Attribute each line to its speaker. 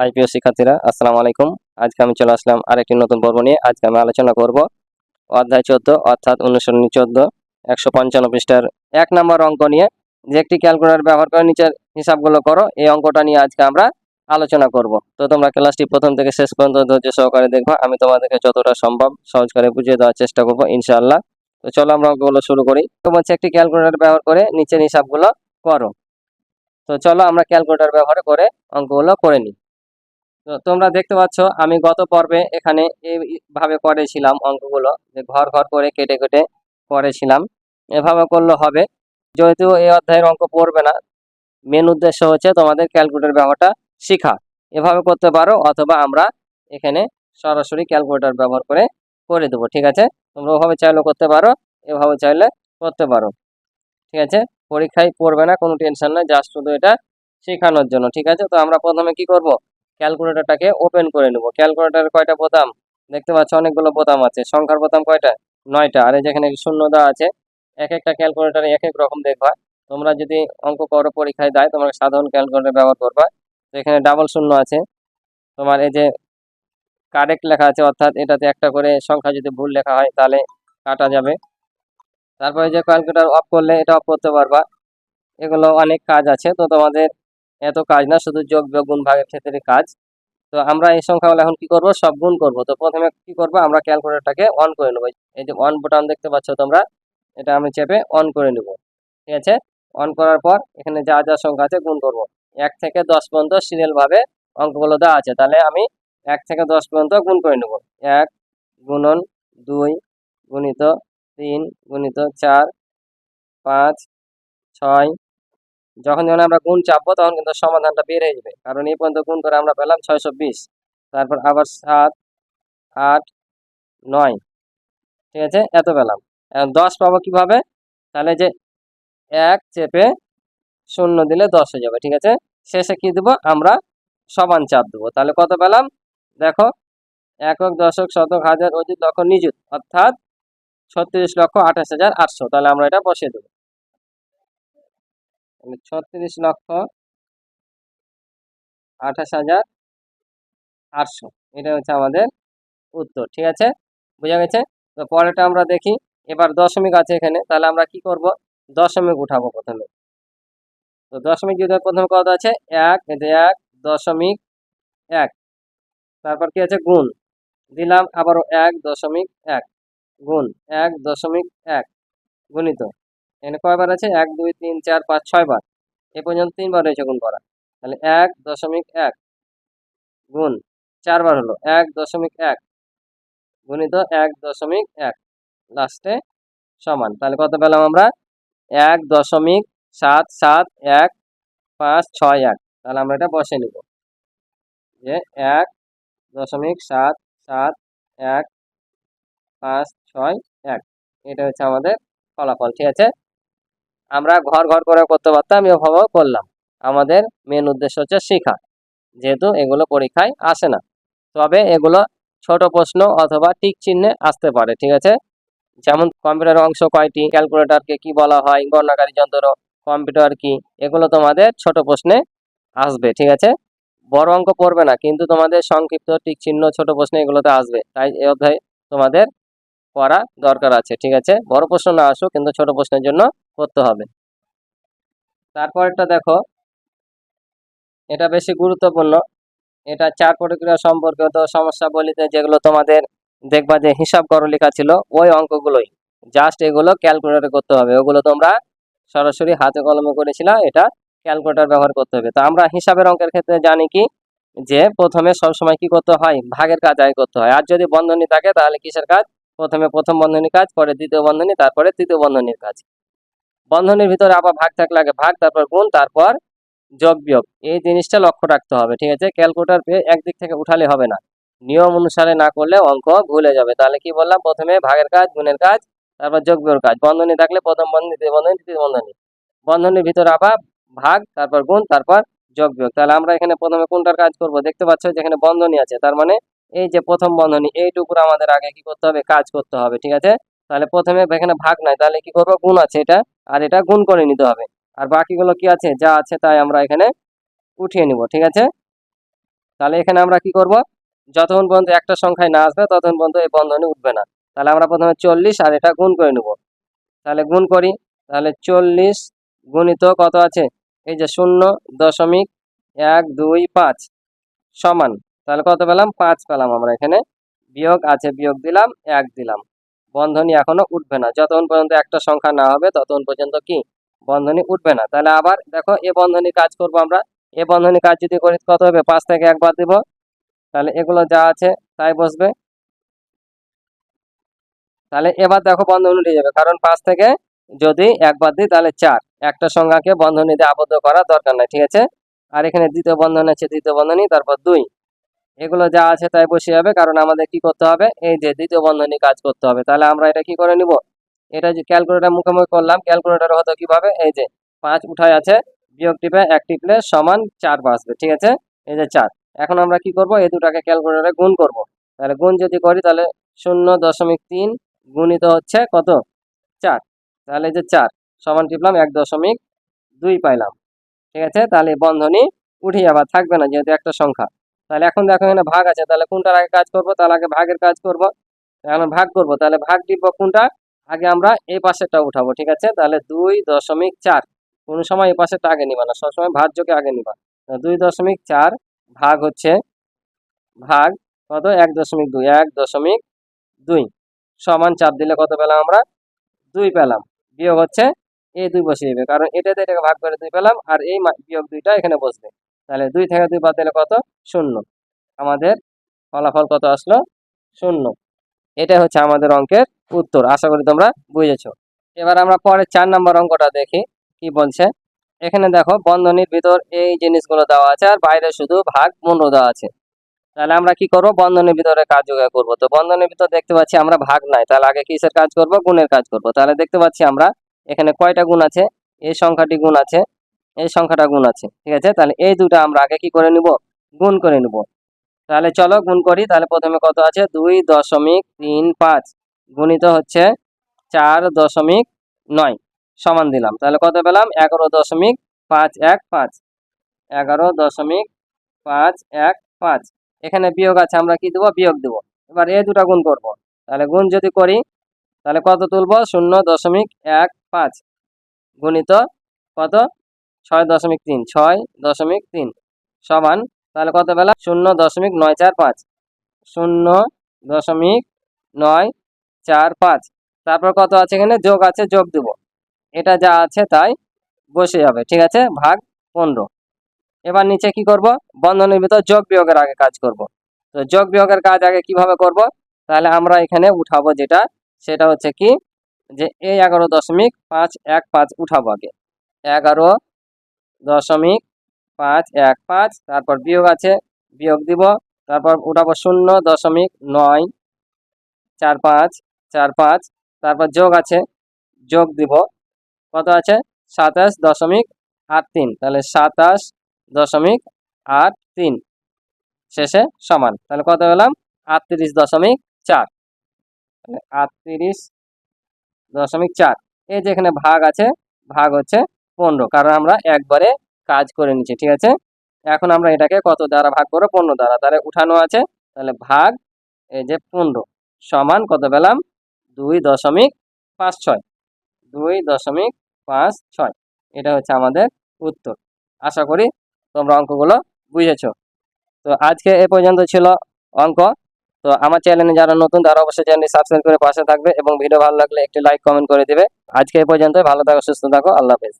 Speaker 1: High, প্রিয় শিক্ষার্থীরা, আসসালামু আলাইকুম। আজকে আমি চলে আসলাম আরেকটি নতুন পর্ব নিয়ে। আজকে আমি আলোচনা করব অধ্যায় চোদ্দ, অর্থাৎ অনুসরণী চোদ্দ, একশো পঞ্চান্ন পৃষ্ঠার এক নম্বর অঙ্ক নিয়ে। যে একটি ক্যালকুলেটর ব্যবহার করে নিচের হিসাবগুলো করো, এই অঙ্কটা নিয়ে আজকে আমরা আলোচনা করব। তো তোমরা ক্লাসটি প্রথম থেকে শেষ পর্যন্ত ধৈর্য সহকারে দেখব। আমি তোমাদেরকে যতটা সম্ভব সহজ করে বুঝিয়ে দেওয়ার চেষ্টা করব, ইনশাআল্লাহ। তো চলো আমরা অঙ্কগুলো শুরু করি। তো বলছে একটি ক্যালকুলেটর ব্যবহার করে নিচের হিসাবগুলো করো। তো চলো আমরা ক্যালকুলেটর ব্যবহার করে অঙ্কগুলো করে নিই। তো তোমরা দেখতে পাচ্ছ, আমি গত পর্বে এখানে এইভাবে করেছিলাম অঙ্কগুলো, যে ঘর ঘর করে কেটে কেটে করেছিলাম। এভাবে করলে হবে। যেহেতু এই অধ্যায়ের অঙ্ক পড়বে না মেন উদ্দেশ্য হচ্ছে তোমাদের ক্যালকুলেটর ব্যবহারটা শেখা। এভাবে করতে পারো, অথবা আমরা এখানে সরাসরি ক্যালকুলেটর ব্যবহার করে করে দেবো, ঠিক আছে? তোমরা ওভাবে চাইলেও করতে পারো, এভাবে চাইলে করতে পারো, ঠিক আছে? পরীক্ষায় পড়বে না, কোনো টেনশন নেই জাস্ট শুধু এটা শেখানোর জন্য, ঠিক আছে? তো আমরা প্রথমে কি করব? ক্যালকুলেটরটাকে ওপেন করে নেব। ক্যালকুলেটরের কয়টা বোতাম? দেখতে পাচ্ছ অনেকগুলো বোতাম আছে। সংখ্যার বোতাম কয়টা? নয়টা। আর এই যেখানে শূন্য দেওয়া আছে। এক একটা ক্যালকুলেটারে এক এক রকম দেখবা। তোমরা যদি অঙ্ক করো পরীক্ষায় দেয় তোমরা সাধারণ ক্যালকুলেটর ব্যবহার করবা। তো এখানে ডাবল শূন্য আছে। তোমার এই যে কারেক্ট লেখা আছে, অর্থাৎ এটাতে একটা করে সংখ্যা যদি ভুল লেখা হয়, তাহলে কাটা যাবে। তারপরে যে ক্যালকুলেটার অফ করলে এটা অফ করতে পারবা। এগুলো অনেক কাজ আছে। তো তোমাদের এত কাজ না, শুধু যোগ, বিয়োগ, গুণ, ভাগের ক্ষেত্রে কাজ। তো আমরা এই সংখ্যাগুলো এখন কি করব? সব গুণ করব। তো প্রথমে কি করব? আমরা ক্যালকুলেটরটাকে অন করে নেব। এই যে অন বোতাম দেখতে পাচ্ছ তোমরা, এটা আমি চেপে অন করে নেব। ঠিক আছে? অন করার পর এখানে যা যা সংখ্যা আছে গুণ করব। এক থেকে দশ পর্যন্ত সিরিয়াল ভাবে অঙ্কগুলো দেওয়া আছে। তাহলে আমি এক থেকে দশ পর্যন্ত গুণ করে নেব। এক গুণন দুই গুণিত তিন গুণিত চার পাঁচ ছয় যখন যখন আমরা গুণ চাপবো, তখন কিন্তু সমাধানটা হয়ে যাবে। কারণ এই পর্যন্ত গুণ করে আমরা পেলাম ছয়শো বিশ। তারপর আবার সাত, আট, নয়। ঠিক আছে? এত পেলাম। দশ পাবো কীভাবে? তাহলে যে এক চেপে শূন্য দিলে দশ হয়ে যাবে, ঠিক আছে? শেষে কি দেবো? আমরা সমান চাপ দেবো। তাহলে কত পেলাম? দেখো, একক, দশক, শতক, হাজার অযুত লক্ষ, নিযুত। অর্থাৎ ছত্রিশ লক্ষ আঠাশ হাজার আটশো। তাহলে আমরা এটা বসিয়ে দেবো। ছত্রিশ লক্ষ আঠাশ হাজার আটশো। এটা হচ্ছে আমাদের উত্তর, ঠিক আছে? বোঝা গেছে? তো পরেরটা আমরা দেখি। এবার দশমিক আছে এখানে, তাহলে আমরা কি করব? দশমিক উঠাবো প্রথমে। তো দশমিক যদি প্রথমে কত আছে? এক এক, দশমিক এক। তারপর কি আছে? গুণ। দিলাম আবারও এক দশমিক এক। গুণ। এক দশমিক এক। গুণিত। এখানে কয়বার আছে? এক, দুই, তিন, চার, পাঁচ, ছয় বার। এ পর্যন্ত তিনবার রয়েছে গুণ করা। তাহলে এক দশমিক এক গুণ চারবার হলো। এক দশমিক এক গুণিত এক দশমিক এক। লাস্টে সমান। তাহলে কত পেলাম আমরা? এক দশমিক সাত সাত, এক, পাঁচ, ছয়, এক। তাহলে আমরা এটা বসে নিব। যে এক দশমিক সাত সাত, এক, পাঁচ, ছয়, এক। এটা হচ্ছে আমাদের ফলাফল। ঠিক আছে? আমরা ঘর ঘর করে করতে পারতাম, এভাবেও করলাম। আমাদের মেন উদ্দেশ্য হচ্ছে শেখা যেহেতু এগুলো পরীক্ষায় আসে না। তবে এগুলো ছোট প্রশ্ন অথবা টিক চিহ্নে আসতে পারে, ঠিক আছে? যেমন কম্পিউটার অংশ কয়টি ক্যালকুলেটরকে কি বলা হয় গণনাকারী যন্ত্র কম্পিউটার কি, এগুলো তোমাদের ছোট প্রশ্নে আসবে, ঠিক আছে? বড় অঙ্ক পড়বে না, কিন্তু তোমাদের সংক্ষিপ্ত টিক চিহ্ন ছোট প্রশ্ন এগুলোতে আসবে। তাই এই অধ্যায় তোমাদের করা দরকার আছে, ঠিক আছে? বড় প্রশ্ন না আসুক, কিন্তু ছোট প্রশ্নের জন্য করতে হবে। তারপরটা দেখো। এটা বেশি গুরুত্বপূর্ণ। এটা চার প্রতিক্রিয়া সম্পর্কিত সমস্যা বলিতে যেগুলো তোমাদের দেখবা যে হিসাব করো লেখা ছিল, ওই অঙ্কগুলোই। জাস্ট এগুলো ক্যালকুলেটর করতে হবে। ওগুলো তোমরা সরাসরি হাতে কলমে করেছিলা, এটা ক্যালকুলেটর ব্যবহার করতে হবে। তো আমরা হিসাবের অঙ্কের ক্ষেত্রে জানি কি? যে প্রথমে সবসময় কি করতে হয়? ভাগের কাজ আয় করতে হয়। আর যদি বন্ধনী থাকে, তাহলে কিসের কাজ? প্রথমে প্রথম বন্ধনীর কাজ, পরে দ্বিতীয় বন্ধনী, তারপরে তৃতীয় বন্ধনীর কাজ। বন্ধনীর ভিতরে আবার ভাগ থাকলে আগে ভাগ, তারপর গুণ, তারপর যোগ, বিয়োগ। এই জিনিসটা লক্ষ্য রাখতে হবে, ঠিক আছে? ক্যালকুলেটর পেয়ে একদিক থেকে উঠালে হবে না। নিয়ম অনুসারে না করলে অঙ্ক ভুলে যাবে। তাহলে কি বললাম? প্রথমে ভাগের কাজ, গুণের কাজ, তারপর যোগ বিয়োগ কাজ। বন্ধনী থাকলে প্রথম বন্ধনী, দ্বিতীয় বন্ধনী, তৃতীয় বন্ধনী। বন্ধনীর ভিতরে আবার ভাগ, তারপর গুণ, তারপর যোগ, বিয়োগ। তাহলে আমরা এখানে প্রথমে কোনটার কাজ করব? দেখতে পাচ্ছ যেখানে বন্ধনী আছে, তার মানে এই যে প্রথম বন্ধনী এইটুকুর আমাদের আগে কি করতে হবে? কাজ করতে হবে, ঠিক আছে? তাহলে প্রথমে এখানে ভাগ নাই, তাহলে কি করব? গুণ আছে এটা, আর এটা গুণ করে নিতে হবে। আর বাকিগুলো কি আছে? যা আছে তাই আমরা এখানে উঠিয়ে নিব, ঠিক আছে? তাহলে এখানে আমরা কি করব? যতক্ষণ পর্যন্ত একটা সংখ্যায় না আসবে, ততক্ষণ পর্যন্ত এই বন্ধনী উঠবে না। তাহলে আমরা প্রথমে চল্লিশ আর এটা গুণ করে নেব। তাহলে গুণ করি, তাহলে চল্লিশ গুণিত কত আছে? এই যে শূন্য দশমিক এক দুই পাঁচ, সমান। তাহলে কত পেলাম? পাঁচ পেলাম আমরা এখানে। বিয়োগ আছে, বিয়োগ দিলাম, এক দিলাম। বন্ধনী এখনও উঠবে না। যতক্ষণ পর্যন্ত একটা সংখ্যা না হবে, ততক্ষণ পর্যন্ত কি? বন্ধনী উঠবে না। তাহলে আবার দেখো, এ বন্ধনী কাজ করব আমরা। এ বন্ধনী কাজ যদি করি, কত হবে? পাঁচ থেকে একবার দিব। তাহলে এগুলো যা আছে, তাই বসবে। তাহলে এবার দেখো বন্ধনী উঠে যাবে। কারণ পাঁচ থেকে যদি একবার দিই, তাহলে চার। একটা সংখ্যাকে বন্ধনীতে আবদ্ধ করার দরকার নাই, ঠিক আছে? আর এখানে দ্বিতীয় বন্ধনী আছে, দ্বিতীয় বন্ধনী, তারপর দুই। এগুলো যা আছে তাই বসে যাবে কারণ আমাদের কি করতে হবে? এই যে দ্বিতীয় বন্ধনী কাজ করতে হবে। তাহলে আমরা এটা কি করে নিব? এটা যে ক্যালকুলেটার মুখোমুখি করলাম, ক্যালকুলেটার হতো কীভাবে? এই যে পাঁচ উঠায় আছে, বিয়োগ টিপে এক টিপলে সমান চার বাসবে ঠিক আছে? এই যে চার। এখন আমরা কি করব? এই দুটাকে ক্যালকুলেটারে গুণ করব। তাহলে গুণ যদি করি, তাহলে শূন্য দশমিক তিন গুণিত হচ্ছে কত? চার। তাহলে এই যে চার, সমান টিপলাম এক দশমিক দুই পাইলাম, ঠিক আছে? তাহলে বন্ধনী উঠে যাবার থাকবে না, যেহেতু একটা সংখ্যা। তাহলে এখন দেখো এখানে ভাগ আছে, তাহলে কোনটার আগে কাজ করব? তাহলে আগে ভাগের কাজ করব। এখন ভাগ করব। তাহলে ভাগ টিপব কোনটা? আগে আমরা এই পাশেরটা উঠাবো, ঠিক আছে? তাহলে দুই দশমিক চার। কোনো সময় এই পাশেরটা আগে নিবা না, সবসময় ভাজ্যকে আগে নিবা। দুই দশমিক চার ভাগ হচ্ছে ভাগ কত? এক দশমিক দুই, এক দশমিক দুই। সমান চার দিলে কত পেলাম আমরা? দুই পেলাম। বিয়োগ হচ্ছে এই দুই বসে যাবে কারণ এটাতে এটাকে ভাগ করে দুই পেলাম, আর এই বিয়োগ দুইটা এখানে বসবে। তাহলে দুই থেকে দুই বাদ দিলে কত? শূন্য। আমাদের ফলাফল কত আসলো? শূন্য। এটা হচ্ছে আমাদের অঙ্কের উত্তর। আশা করি তোমরা বুঝেছ। এবার আমরা পরে চার নম্বর অঙ্কটা দেখি, কি বলছে? এখানে দেখো, বন্ধনীর ভিতর এই জিনিসগুলো দেওয়া আছে আর বাইরে শুধু ভাগ পনেরো দেওয়া আছে। তাহলে আমরা কি করব? বন্ধনের ভিতরে কাজ করব। তো বন্ধনের ভিতর দেখতে পাচ্ছি আমরা ভাগ নাই। তাহলে আগে কিসের কাজ করব? গুণের কাজ করব। তাহলে দেখতে পাচ্ছি আমরা এখানে কয়টা গুণ আছে? এই সংখ্যাটি গুণ আছে। এই সংখ্যাটা গুণ আছে, ঠিক আছে? তাহলে এই দুটো আমরা আগে কি করে নিব? গুণ করে নিব। তাহলে চলো গুণ করি, তাহলে প্রথমে কত আছে? দুই দশমিক তিন পাঁচ, গুণিত হচ্ছে চার দশমিক নয়, সমান দিলাম। তাহলে কত পেলাম? এগারো দশমিক পাঁচ এক পাঁচ, এগারো দশমিক পাঁচ এক পাঁচ। এখানে বিয়োগ আছে, আমরা কি দেবো? বিয়োগ দেব। এবার এই দুটা গুণ করব। তাহলে গুণ যদি করি, তাহলে কত তুলব? শূন্য দশমিক এক পাঁচ, গুণিত কত? ছয় দশমিক তিন, ছয় দশমিক তিন সমান তাহলে কত পেলাম? শূন্য দশমিক নয় চার পাঁচ। শূন্য দশমিক নয় চার পাঁচ। তারপর কত আছে এখানে? যোগ আছে, যোগ দেব। এটা যা আছে তাই বসে যাবে, ঠিক আছে? ভাগ পনেরো। এবার নিচে কি করব? বন্ধনের ভিতর যোগ বিয়োগের আগে কাজ করব। তো যোগ বিয়োগের কাজ আগে কীভাবে করব? তাহলে আমরা এখানে উঠাবো যেটা, সেটা হচ্ছে কি? যে এই এগারো দশমিক পাঁচ এক পাঁচ উঠাবো আগে। এগারো দশমিক পাঁচ, এক পাঁচ, তারপর বিয়োগ আছে, বিয়োগ দিব, তারপর উঠাবো শূন্য, দশমিক নয়, চার পাঁচ চার পাঁচ, তারপর যোগ আছে, যোগ দিব, কত আছে, সাতাশ দশমিক আট তিন, তাহলে সাতাশ দশমিক আট তিন, শেষে সমান, তাহলে কত পেলাম, আটত্রিশ দশমিক চার আটত্রিশ দশমিক চার, এই যে এখানে ভাগ আছে, ভাগ হচ্ছে পনেরো, কারণ আমরা একবারে কাজ করে নিচ্ছি, ঠিক আছে? এখন আমরা এটাকে কত দ্বারা ভাগ করব? পনেরো দ্বারা। তাহলে উঠানো আছে, তাহলে ভাগ এই যে পনেরো সমান কত পেলাম? দুই দশমিক পাঁচ ছয়। দুই দশমিক পাঁচ ছয়। এটা হচ্ছে আমাদের উত্তর। আশা করি তোমরা অঙ্কগুলো বুঝেছ। তো আজকে এ পর্যন্ত ছিল অঙ্ক। তো আমার চ্যানেলে যারা নতুন, তারা অবশ্যই চ্যানেলটি সাবস্ক্রাইব করে পাশে থাকবে এবং ভিডিও ভালো লাগলে একটি লাইক, কমেন্ট করে দেবে। আজকে এ পর্যন্ত ভালো থাকো, সুস্থ থাকো। আল্লাহ হাফেজ।